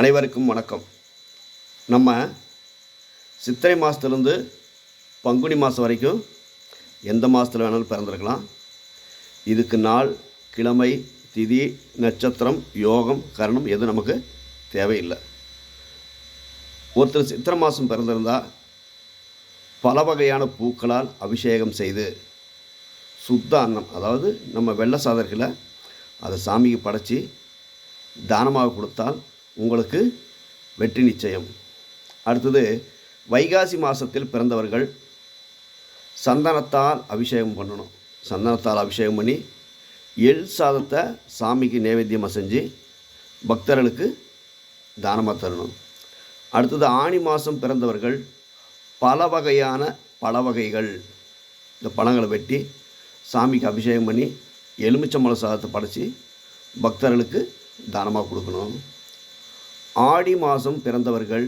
அனைவருக்கும் வணக்கம். நம்ம சித்திரை மாதத்துலேருந்து பங்குனி மாதம் வரைக்கும் எந்த மாதத்தில் வேணாலும் பிறந்திருக்கலாம். இதுக்கு நாள் கிழமை திதி நட்சத்திரம் யோகம் கரணம் எதுவும் நமக்கு தேவையில்லை. ஒருத்தர் சித்திரை மாதம் பிறந்திருந்தா பல வகையான பூக்களால் அபிஷேகம் செய்து சுத்த அன்னம் அதாவது நம்ம வெள்ளை சாதர்களை அதை சாமிக்கு படைச்சி தானமாக கொடுத்தால் உங்களுக்கு வெற்றி நிச்சயம். அடுத்தது வைகாசி மாதத்தில் பிறந்தவர்கள் சந்தனத்தால் அபிஷேகம் பண்ணணும். சந்தனத்தால் அபிஷேகம் பண்ணி எள் சாதத்தை சாமிக்கு நைவேத்தியமாக செஞ்சு பக்தர்களுக்கு தானமாக தரணும். அடுத்தது ஆணி மாதம் பிறந்தவர்கள் பல வகையான பல வகைகள் இந்த பழங்களை வெட்டி சாமிக்கு அபிஷேகம் பண்ணி எலுமிச்சம்பழ சாதத்தை படைச்சி பக்தர்களுக்கு தானமாக கொடுக்கணும். ஆடி மாதம் பிறந்தவர்கள்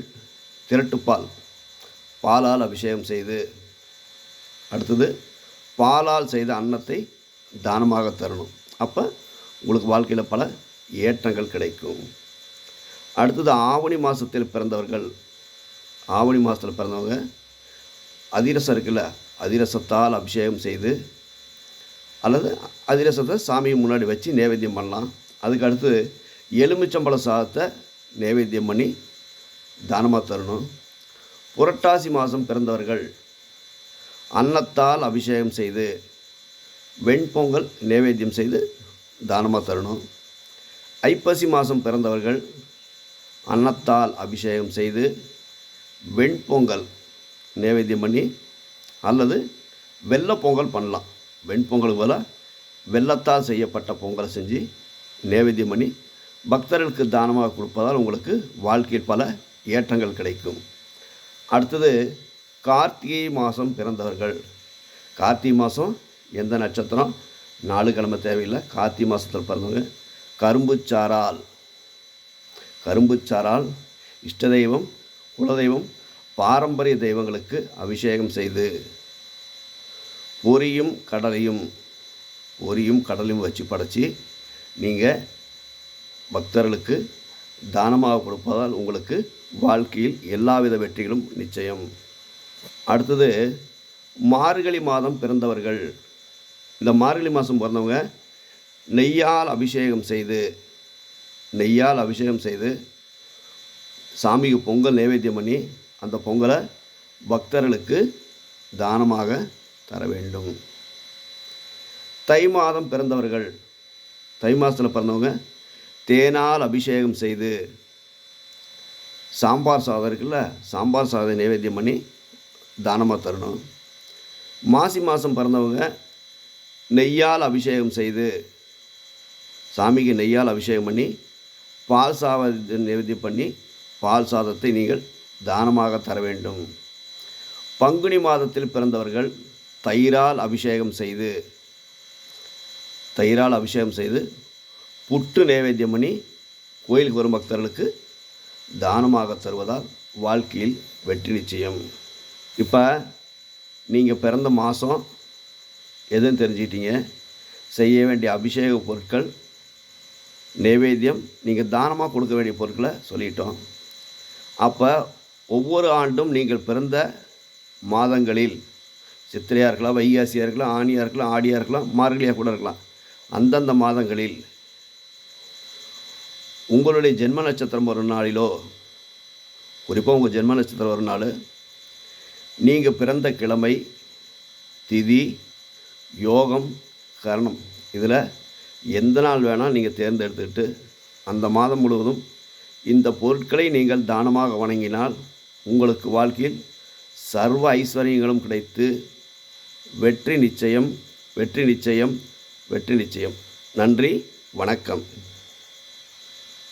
திரட்டுப்பால். பாலால் அபிஷேகம் செய்து அடுத்தது பாலால் செய்த அன்னத்தை தானமாக தரணும். அப்போ உங்களுக்கு வாழ்க்கையில் பல ஏற்றங்கள் கிடைக்கும். அடுத்தது ஆவணி மாதத்தில் பிறந்தவர்கள் ஆவணி மாதத்தில் பிறந்தவங்க அதிரசம் இருக்குல்ல அதிரசத்தால் அபிஷேகம் செய்து அல்லது அதிரசத்தை சாமி முன்னாடி வச்சு நைவேத்தியம் பண்ணலாம். அதுக்கு அடுத்து எலுமிச்சம்பழ சாதத்தை நைவேத்தியம் பண்ணி தானமாக தரணும். புரட்டாசி மாதம் பிறந்தவர்கள் அன்னத்தால் அபிஷேகம் செய்து வெண்பொங்கல் நைவேத்தியம் செய்து தானமாக தரணும். ஐப்பசி மாதம் பிறந்தவர்கள் அன்னத்தால் அபிஷேகம் செய்து வெண்பொங்கல் நைவேத்தியம் பண்ணி அல்லது வெள்ளை பொங்கல் பண்ணலாம். வெண்பொங்கலுக்கு பதிலாக வெள்ளத்தால் செய்யப்பட்ட பொங்கலை செஞ்சு நைவேத்தியம் பண்ணி பக்தர்களுக்கு தானமாக கொடுப்பதால் உங்களுக்கு வாழ்க்கையில் பல ஏற்றங்கள் கிடைக்கும். அடுத்தது கார்த்திகை மாதம் பிறந்தவர்கள். கார்த்திகை மாதம் எந்த நட்சத்திரம்? நாலு கிழமை தேவையில்லை. கார்த்திகை மாதத்தில் பிறந்தவங்க. கரும்புச்சாரால் கரும்புச்சாரால் இஷ்ட தெய்வம் குலதெய்வம் பாரம்பரிய தெய்வங்களுக்கு அபிஷேகம் செய்து பொரியும் கடலையும் பொரியும் கடலையும் வச்சு படைச்சி நீங்கள் பக்தர்களுக்கு தானமாக கொடுப்பதால் உங்களுக்கு வாழ்க்கையில் எல்லாவித வெற்றிகளும் நிச்சயம். அடுத்தது மார்கழி மாதம் பிறந்தவர்கள். இந்த மார்கழி மாதம் பிறந்தவங்க நெய்யால் அபிஷேகம் செய்து நெய்யால் அபிஷேகம் செய்து சாமிக்கு பொங்கல் நைவேத்தியம் பண்ணி அந்த பொங்கலை பக்தர்களுக்கு தானமாக தர வேண்டும். தை மாதம் பிறந்தவர்கள் தை மாதத்தில் பிறந்தவங்க தேனால் அபிஷேகம் செய்து சாம்பார் சாதம் இருக்குல்ல சாம்பார் சாதம் நைவேத்தியம் பண்ணி தானமாக தரணும். மாசி மாதம் பிறந்தவங்க நெய்யால் அபிஷேகம் செய்து சாமிக்கு நெய்யால் அபிஷேகம் பண்ணி பால் சாதத்தை நிவர்த்தி பண்ணி பால் சாதத்தை நீங்கள் தானமாக தர வேண்டும். பங்குனி மாதத்தில் பிறந்தவர்கள் தயிரால் அபிஷேகம் செய்து தயிரால் அபிஷேகம் செய்து புட்டு நைவேத்தியம் பண்ணி கோயிலுக்கு வரும் பக்தர்களுக்கு தானமாக தருவதால் வாழ்க்கையில் வெற்றி நிச்சயம். இப்போ நீங்கள் பிறந்த மாதம் எதுன்னு தெரிஞ்சுக்கிட்டீங்க. செய்ய வேண்டிய அபிஷேக பொருட்கள் நைவேத்தியம் நீங்கள் தானமாக கொடுக்க வேண்டிய பொருட்களை சொல்லிட்டோம். அப்போ ஒவ்வொரு ஆண்டும் நீங்கள் பிறந்த மாதங்களில் சித்திரையாக இருக்கலாம் வைகாசியாக இருக்கலாம் ஆணியாக இருக்கலாம் ஆடியாக இருக்கலாம் மார்கழியாக கூட இருக்கலாம். அந்தந்த மாதங்களில் உங்களுடைய ஜென்ம நட்சத்திரம் வரும் நாளிலோ குறிப்பாக உங்கள் ஜென்ம நட்சத்திரம் வரும் நாள் நீங்கள் பிறந்த கிழமை திதி யோகம் கரணம் இதில் எந்த நாள் வேணால் நீங்கள் தேர்ந்தெடுத்துக்கிட்டு அந்த மாதம் முழுவதும் இந்த பொருட்களை நீங்கள் தானமாக வணங்கினால் உங்களுக்கு வாழ்க்கையில் சர்வ ஐஸ்வர்யங்களும் கிடைத்து வெற்றி நிச்சயம் வெற்றி நிச்சயம் வெற்றி நிச்சயம். நன்றி வணக்கம்.